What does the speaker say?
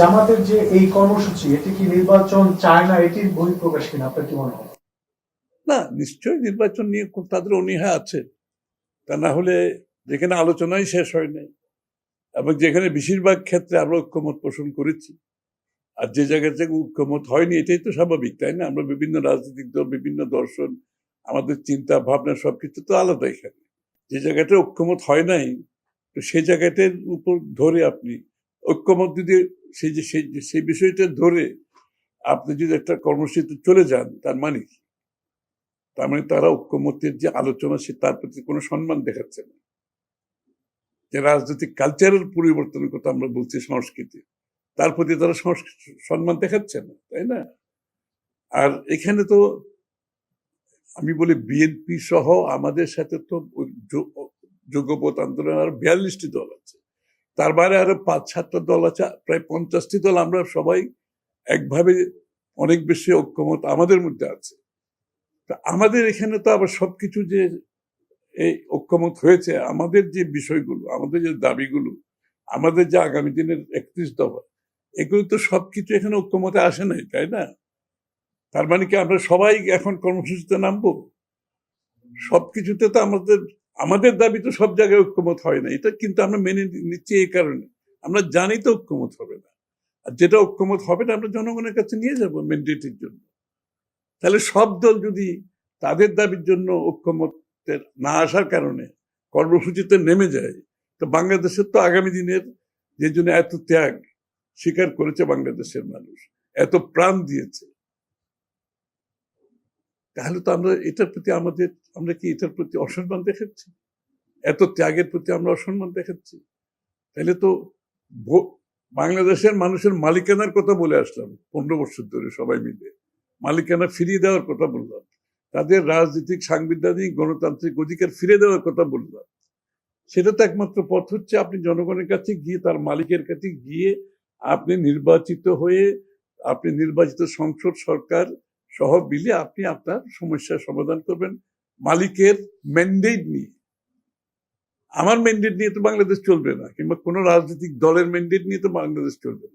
জামাতের যে এই কর্মসূচি, এটি কি নির্বাচন চায় না? এটির বহিঃপ্রকাশ কিনা? আপনার কি মনে হয়? না, নিশ্চয়ই নির্বাচন নিয়ে খুব তাদের অনীহা আছে। তা না হলে যেখানে আলোচনাই শেষ হয় নাই, এবং যেখানে বেশিরভাগ ক্ষেত্রে আমরা ঐক্যমত পোষণ করেছি, আর যে জায়গা থেকে ঐক্যমত হয়নি, এটাই তো স্বাভাবিক, তাই না? আমরা বিভিন্ন রাজনৈতিক দল, বিভিন্ন দর্শন, আমাদের চিন্তা, ভাবনা সব কিছু তো আলাদা এখানে। যে জায়গাটা ঐক্যমত হয় নাই, তো সেই জায়গাটার উপর ধরে আপনি ঐক্যমত যদি সেই যে, সেই সেই বিষয়টা ধরে আপনি যদি একটা কর্মসূচিতে চলে যান, তার মানে কি? তার মানে তারা ঐক্যমতের যে আলোচনা, সে তার প্রতি কোনো সম্মান দেখাচ্ছে না। যে রাজনৈতিক কালচারের পরিবর্তনের কথা আমরা বলছি সংস্কৃতি, তার প্রতি তারা সম্মান দেখাচ্ছে না, তাই না? আর এখানে তো আমি বলি বিএনপি সহ আমাদের সাথে তো যোগ্যপথ আন্দোলন আর বিয়াল্লিশটি দল আছে। তার বাইরে আরও পাঁচ সাতটা দল আছে, প্রায় পঞ্চাশটি দল আমরা সবাই একভাবে অনেক বেশি ঐক্যমত আমাদের মধ্যে আছে। তা আমাদের এখানে তো আবার সবকিছু যে এই ঐক্যমত হয়েছে, আমাদের যে বিষয়গুলো, আমাদের যে দাবিগুলো, আমাদের যে আগামী দিনের একত্রিশ দফা, এগুলো তো সবকিছু এখানে ঐক্যমতে আসে নাই, তাই না? তার মানে কি আমরা সবাই এখন কর্মসূচিতে নামবো? সবকিছুতে তো আমাদের আমাদের দাবি তো সব জায়গায় ঐক্যমত হয় না, এটা কিন্তু আমরা মেনে নিচ্ছি এই কারণে। আমরা জানি তো ঐক্যমত হবে না। আর যেটা ঐক্যমত হবে না, আমরা জনগণের কাছে নিয়ে যাব ম্যান্ডেটের জন্য। তাহলে সব দল যদি তাদের দাবির জন্য ঐক্যমতের না আসার কারণে কর্মসূচিতে নেমে যায়, তো বাংলাদেশের তো আগামী দিনের যে জন্য এত ত্যাগ স্বীকার করেছে বাংলাদেশের মানুষ, এত প্রাণ দিয়েছে। তাহলে তো আমরা এটার প্রতি আমাদের, আমরা কি এটার প্রতি অসম্মান দেখাচ্ছি? এত ত্যাগের প্রতি আমরা অসম্মান দেখাচ্ছি? তাহলে তো বাংলাদেশের মানুষের মালিকানার কথা বলে আসলাম পনেরো বছর ধরে সবাই মিলে। মালিকানা ফিরিয়ে দেওয়ার কথা বললাম। তাদের রাজনৈতিক, সাংবিধানিক, গণতান্ত্রিক অধিকার ফিরে দেওয়ার কথা বললাম। সেটা তো একমাত্র পথ হচ্ছে আপনি জনগণের কাছে গিয়ে, তার মালিকের কাছে গিয়ে আপনি নির্বাচিত হয়ে, আপনি নির্বাচিত সংসদ সরকার সহ মিলে আপনি আপনার সমস্যার সমাধান করবেন। মালিকের ম্যান্ডেট নিয়ে। আমার ম্যান্ডেট নিয়ে তো বাংলাদেশ চলবে না, কিংবা কোনো রাজনৈতিক দলের ম্যান্ডেট নিয়ে তো বাংলাদেশ চলবে না।